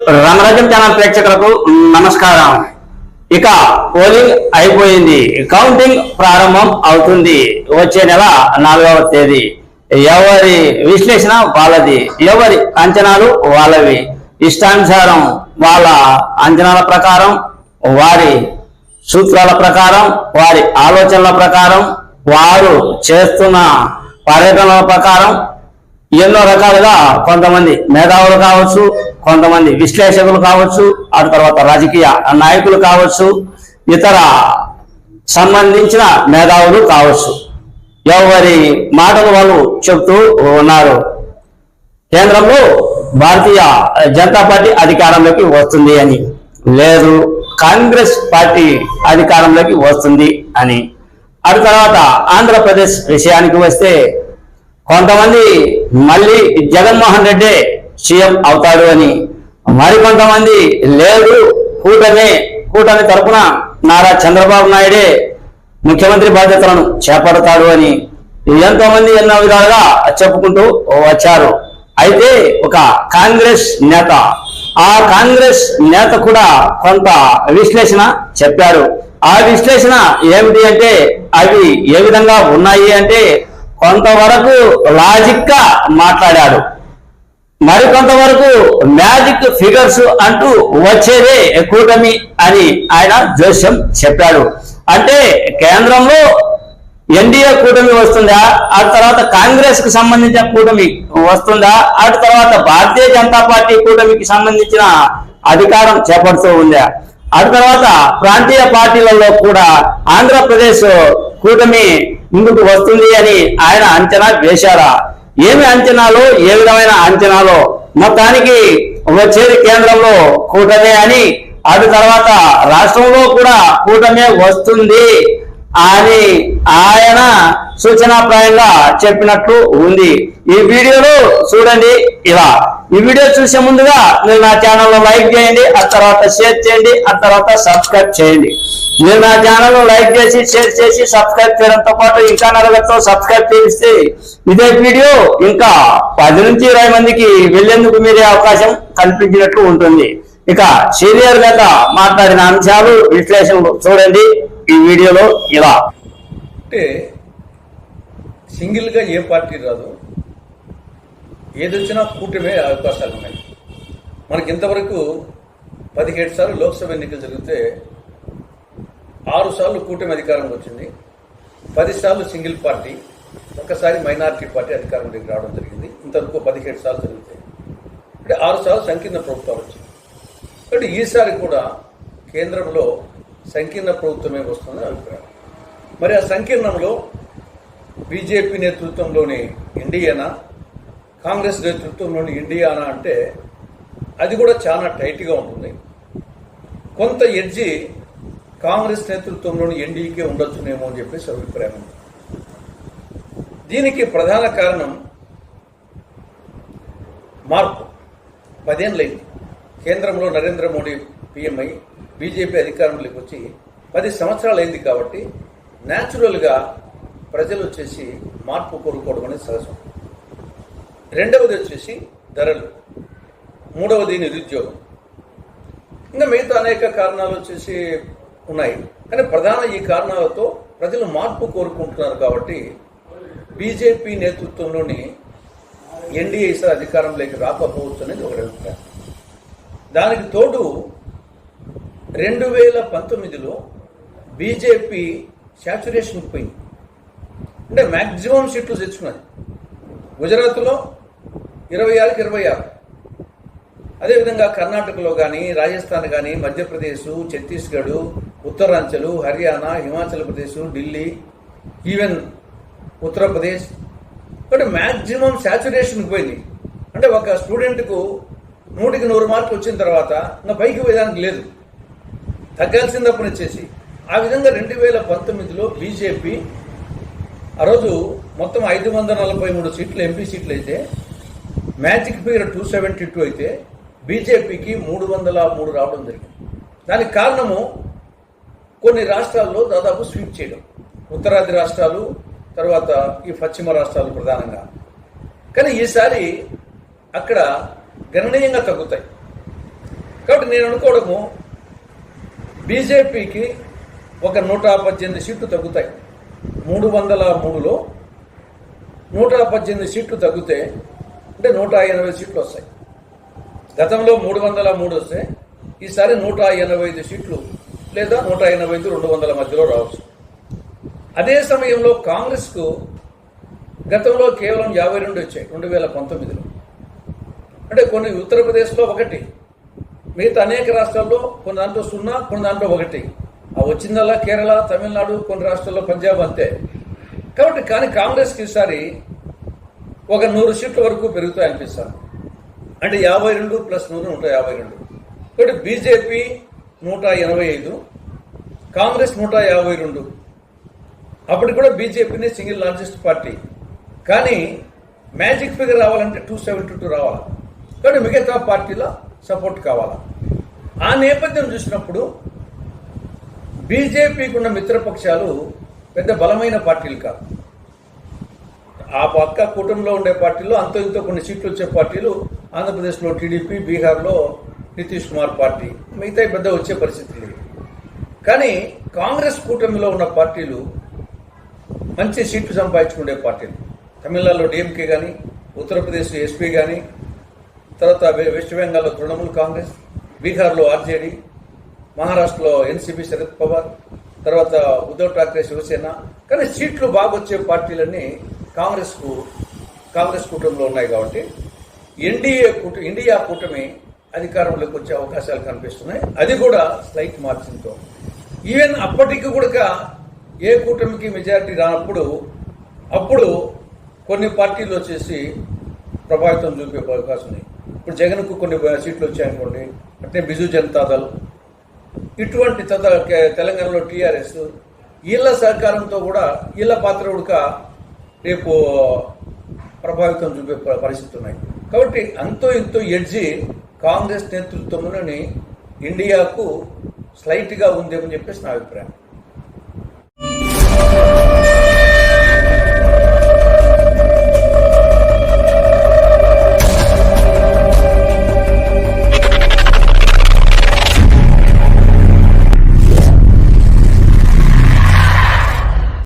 రామరాజ్యం channel ప్రేక్షకులకు నమస్కారం. ఇక పోలింగ్ అయిపోయింది. కౌంటింగ్ ప్రారంభం అవుతుంది. వచ్చే నెల నాలుగవ తేదీ. ఎవరి విశ్లేషణ వాళ్ళది. ఎవరి అంచనాలు వాళ్ళవి. ఇష్టానుసారం వాళ్ళ అంచనాల ప్రకారం వారి సూత్రాల ప్రకారం వారి ఆలోచనల ప్రకారం వారు చేస్తున్న పర్యటనల ప్రకారం ఎన్నో రకాలుగా కొంతమంది మేధావులు కావచ్చు కొంతమంది విశ్లేషకులు కావచ్చు ఆ తర్వాత రాజకీయ నాయకులు కావచ్చు ఇతర సంబంధించిన మేధావులు కావచ్చు. ఎవరి మాటలు వాళ్ళు చెప్తూ ఉన్నారు. కేంద్రంలో భారతీయ జనతా పార్టీ అధికారంలోకి వస్తుంది అని. లేదు కాంగ్రెస్ పార్టీ అధికారంలోకి వస్తుంది అని. ఆ తర్వాత ఆంధ్రప్రదేశ్ విషయానికి వస్తే కొంతమంది మళ్ళీ జగన్మోహన్ రెడ్డి సీఎం అవుతాడు అని. మరికొంతమంది లేదు. కూటమి కూటమి తరపున నారా చంద్రబాబు నాయుడే ముఖ్యమంత్రి బాధ్యతలను చేపడతాడు అని. ఎంతో మంది ఎన్నో విధాలుగా చెప్పుకుంటూ వచ్చారు. అయితే ఒక కాంగ్రెస్ నేత ఆ కాంగ్రెస్ నేత కూడా కొంత విశ్లేషణ చెప్పారు. ఆ విశ్లేషణ ఏమిటి అంటే అవి ఏ విధంగా ఉన్నాయి అంటే కొంతవరకు లాజిక్గా మాట్లాడాడు మరికొంతవరకు మ్యాజిక్ ఫిగర్స్ అంటూ వచ్చేదే కూటమి అని ఆయన జోస్యం చెప్పాడు. అంటే కేంద్రంలో ఎన్డీఏ కూటమి వస్తుందా? ఆ తర్వాత కాంగ్రెస్కు సంబంధించిన కూటమి వస్తుందా? ఆ తర్వాత భారతీయ జనతా పార్టీ కూటమికి సంబంధించిన అధికారం చేపడుతూ ఉందా? ఆ తర్వాత ప్రాంతీయ పార్టీలలో కూడా ఆంధ్రప్రదేశ్ కూటమి ముందుకు వస్తుంది అని ఆయన అంచనా వేశారా? ఏమి అంచనాలు ఏ విధమైన అంచనాలు? మొత్తానికి వచ్చేది కేంద్రంలో కూటమే అని అటు తర్వాత రాష్ట్రంలో కూడా కూటమే వస్తుంది. అని ఆయన సూచనాప్రాయంగా చెప్పినట్లు ఉంది. ఈ వీడియోలో చూడండి ఇలా. ఈ వీడియో చూసే ముందుగా మీరు నా ఛానల్లో లైక్ చేయండి ఆ తర్వాత షేర్ చేయండి ఆ తర్వాత సబ్స్క్రైబ్ చేయండి. మీరు నా ఛానల్లో లైక్ చేసి షేర్ చేసి సబ్స్క్రైబ్ చేయడంతో పాటు ఇంకా నలుగురితో సబ్స్క్రైబ్ చేస్తే ఇదే వీడియో ఇంకా పది నుంచి ఇరవై మందికి వెళ్ళేందుకు మీరే అవకాశం కల్పించినట్లు ఉంటుంది. ఇక సీనియర్ గత మాట్లాడిన అంశాలు విశ్లేషణలు చూడండి. ఈ వీడియోలో ఇలా. అంటే సింగిల్గా ఏ పార్టీ రాదు ఏదొచ్చినా కూటమే అవకాశాలు ఉన్నాయి. మనకి ఇంతవరకు పదిహేడు సార్లు లోక్సభ ఎన్నికలు జరిగితే ఆరు సార్లు కూటమి అధికారంలో వచ్చింది పది సార్లు సింగిల్ పార్టీ ఒకసారి మైనారిటీ పార్టీ అధికారంలోకి రావడం జరిగింది. ఇంతవరకు పదిహేడు సార్లు జరుగుతాయి అంటే ఆరు సార్లు సంకీర్ణ ప్రభుత్వాలు వచ్చింది. కాబట్టి ఈసారి కూడా కేంద్రంలో సంకీర్ణ ప్రభుత్వమే వస్తుందని అభిప్రాయం. మరి ఆ సంకీర్ణంలో బీజేపీ నేతృత్వంలోని ఇండియానా? కాంగ్రెస్ నేతృత్వంలోని ఇండియానా అంటే అది కూడా చాలా టైట్గా ఉంటుంది. కొంత ఎడ్జి కాంగ్రెస్ నేతృత్వంలోని ఎన్డీకే ఉండొచ్చునేమో అని చెప్పేసి అభిప్రాయం ఉంది. దీనికి ప్రధాన కారణం మార్పు. పదేళ్ళైంది కేంద్రంలో నరేంద్ర మోడీ పిఎంఐ బీజేపీ అధికారంలోకి వచ్చి పది సంవత్సరాలు అయింది కాబట్టి న్యాచురల్గా ప్రజలు వచ్చేసి మార్పు కోరుకోవడం అనేది సహజం. రెండవది వచ్చేసి ధరలు. మూడవది నిరుద్యోగం. ఇంకా మిగతా అనేక కారణాలు వచ్చేసి ఉన్నాయి. కానీ ప్రధాన ఈ కారణాలతో ప్రజలు మార్పు కోరుకుంటున్నారు కాబట్టి బీజేపీ నేతృత్వంలోని ఎన్డీఏ ఈసారి అధికారంలోకి రాకపోవచ్చు అనేది ఒకటి అభిప్రాయం. దానికి తోడు రెండు వేల పంతొమ్మిదిలో బీజేపీ శాచురేషన్ పోయింది. అంటే మ్యాక్సిమం సీట్లు తెచ్చుకున్నది. గుజరాత్లో ఇరవై ఆరుకి ఇరవై ఆరు. అదేవిధంగా కర్ణాటకలో కానీ రాజస్థాన్ కానీ మధ్యప్రదేశ్ ఛత్తీస్గఢ్ ఉత్తరాంచల్ హర్యానా హిమాచల్ ప్రదేశ్ ఢిల్లీ ఈవెన్ ఉత్తరప్రదేశ్. అంటే మ్యాక్సిమం శాచురేషన్ పోయింది. అంటే ఒక స్టూడెంట్కు నూటికి నూరు మార్కులు వచ్చిన తర్వాత ఇంకా పైకి పోయేదానికి లేదు. తగ్గాల్సిందప్పుడు వచ్చేసి ఆ విధంగా రెండు వేల పంతొమ్మిదిలో బీజేపీ ఆ రోజు మొత్తం ఐదు వందల నలభై మూడు సీట్లు ఎంపీ సీట్లు అయితే magic figure two seventy two అయితే బీజేపీకి మూడు వందల మూడు రావడం జరిగింది. దానికి కారణము కొన్ని రాష్ట్రాల్లో దాదాపు స్వీప్ చేయడం. ఉత్తరాది రాష్ట్రాలు తర్వాత ఈ పశ్చిమ రాష్ట్రాలు ప్రధానంగా. కానీ ఈసారి అక్కడ గణనీయంగా తగ్గుతాయి. కాబట్టి నేను అనుకోవడము బీజేపీకి ఒక నూట పద్దెనిమిది సీట్లు తగ్గుతాయి. మూడు వందల మూడులో నూట పద్దెనిమిది సీట్లు తగ్గితే అంటే నూట ఎనభై సీట్లు వస్తాయి. గతంలో మూడు వందల మూడు వస్తే ఈసారి నూట ఎనభై ఐదు సీట్లు లేదా నూట ఎనభై ఐదు రెండు వందల మధ్యలో రావచ్చు. అదే సమయంలో కాంగ్రెస్కు గతంలో కేవలం యాభై రెండు వచ్చాయి రెండు వేల పంతొమ్మిదిలో. అంటే కొన్ని ఉత్తరప్రదేశ్లో ఒకటి మిగతా అనేక రాష్ట్రాల్లో కొన్ని దాంట్లో సున్నా కొన్ని దాంట్లో ఒకటి. ఆ వచ్చిందల్లా కేరళ తమిళనాడు కొన్ని రాష్ట్రాల్లో పంజాబ్ అంతే. కాబట్టి కానీ కాంగ్రెస్కి ఈసారి ఒక నూరు సీట్ల వరకు పెరుగుతాయి అనిపిస్తాను అంటే యాభై రెండు ప్లస్ నూరు నూట యాభై రెండు. కాబట్టి బీజేపీ నూట ఎనభై ఐదు కాంగ్రెస్ నూట యాభై రెండు. అప్పటికి కూడా బీజేపీని సింగిల్ లార్జెస్ట్ పార్టీ. కానీ మ్యాజిక్ ఫిగర్ రావాలంటే టూ సెవెంటీ టూ రావాలి. కాబట్టి మిగతా పార్టీలో సపోర్ట్ కావాలి? ఆ నేపథ్యం చూసినప్పుడు బీజేపీకి ఉన్న మిత్రపక్షాలు పెద్ద బలమైన పార్టీలు కాదు. ఆ పక్క కూటమిలో ఉండే పార్టీలు అంతో ఇంతో కొన్ని సీట్లు వచ్చే పార్టీలు ఆంధ్రప్రదేశ్లో టీడీపీ బీహార్లో నితీష్ కుమార్ పార్టీ మిగతా పెద్ద వచ్చే పరిస్థితి లేదు. కానీ కాంగ్రెస్ కూటమిలో ఉన్న పార్టీలు మంచి సీట్లు సంపాదించుకునే పార్టీలు. తమిళనాడులో డిఎంకే కానీ ఉత్తరప్రదేశ్ ఎస్పీ కానీ తర్వాత వె- వెస్ట్ బెంగాల్లో తృణమూల్ కాంగ్రెస్ బీహార్లో ఆర్జేడీ మహారాష్ట్రలో ఎన్సీపీ శరద్ పవార్ తర్వాత ఉద్ధవ్ ఠాక్రే శివసేన. కానీ సీట్లు బాగా వచ్చే పార్టీలన్నీ కాంగ్రెస్కు కాంగ్రెస్ కూటమిలో ఉన్నాయి కాబట్టి ఎన్డీఏ కూట ఇండియా కూటమి అధికారంలోకి వచ్చే అవకాశాలు కనిపిస్తున్నాయి. అది కూడా స్లైట్ మార్జిన్తో. ఈవెన్ అప్పటికి కూడా ఏ కూటమికి మెజారిటీ రానప్పుడు అప్పుడు కొన్ని పార్టీలు వచ్చేసి ప్రభావితం చూపే అవకాశం ఉంది. ఇప్పుడు జగన్కు కొన్ని సీట్లు వచ్చాయనుకోండి అంటే బిజు జనతాదళ్ ఇటువంటి తెలంగాణలో టీఆర్ఎస్ వీళ్ళ సహకారంతో కూడా వీళ్ళ పాత్ర ఉడక రేపు ప్రభావితం చూపే ప- ఉన్నాయి. కాబట్టి అంతో ఇంతో ఎడ్జి కాంగ్రెస్ నేతృత్వంలోని ఇండియాకు స్లైట్గా ఉందేమని చెప్పేసి నా అభిప్రాయం.